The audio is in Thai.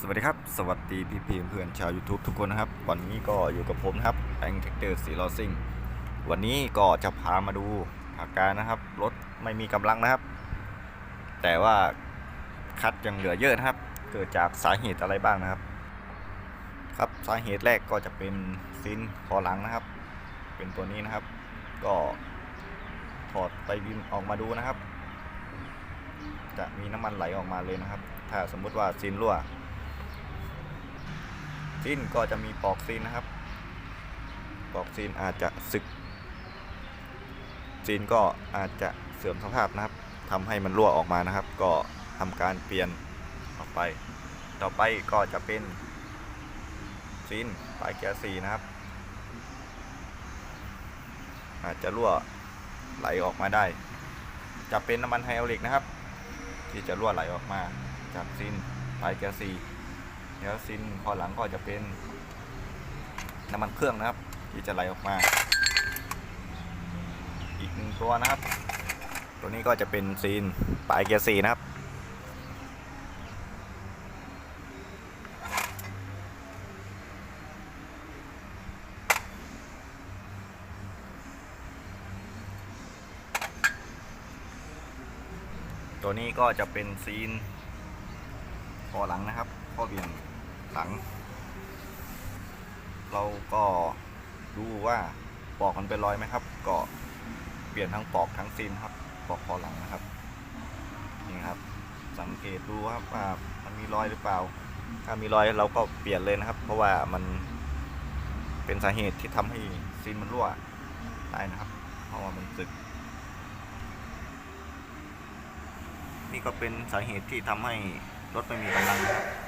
สวัสดีครับ สวัสดีพี่พีเพื่อนชาว YouTube ทุกคนนะครับ วันนี้ก็อยู่กับผมนะครับแองเทคเตอร์สีลอซิงวันนี้ก็จะพามาดูอาการนะครับ รถไม่มีกำลังนะครับ แต่ว่าคัดยังเหลือเยอะนะครับ เกิดจากสาเหตุอะไรบ้างนะครับ ครับสาเหตุแรกก็จะเป็นซินคอหลังนะครับ เป็นตัวนี้นะครับ ก็ถอดไปบินออกมาดูนะครับ จะมีน้ำมันไหลออกมาเลยนะครับ ถ้าสมมุติว่าซินรั่ว ซินก็จะมีปลอกซินนะครับปลอกซินอาจจะสึกซินก็อาจจะเสื่อมสภาพนะครับทำให้มันรั่วออกมานะครับ ก็ทำการเปลี่ยนออกไป ต่อไปก็จะเป็นซินปลายแก๊สซีนะครับ อาจจะรั่วไหลออกมาได้ จะเป็นน้ำมันไฮดรอลิกนะครับ ที่จะรั่วไหลออกมาจากซินปลายแก๊ส ซีแล้วซินพอหลังก็จะเป็นน้ำมันเครื่องนะครับ ที่จะไหลออกมา อีกหนึ่งตัวนะครับ ตัวนี้ก็จะเป็นซีนปลายเกียร์สี่นะครับตัวนี้ก็จะเป็นซีนคอหลังนะครับ ข้อเบี่ยงหลัง เราก็ดูว่าปอกมันเป็นรอยไหมครับ ก็เปลี่ยนทั้งปอกทั้งซีนครับ ปอกคอหลังนะครับนี่ครับ สังเกตดูครับว่ามันมีรอยหรือเปล่า ถ้ามีรอยเราก็เปลี่ยนเลยนะครับ เพราะว่ามันเป็นสาเหตุที่ทำให้ซีนมันรั่วได้นะครับ เพราะว่ามันสึก นี่ก็เป็นสาเหตุที่ทำให้รถไม่มีกำลังครับ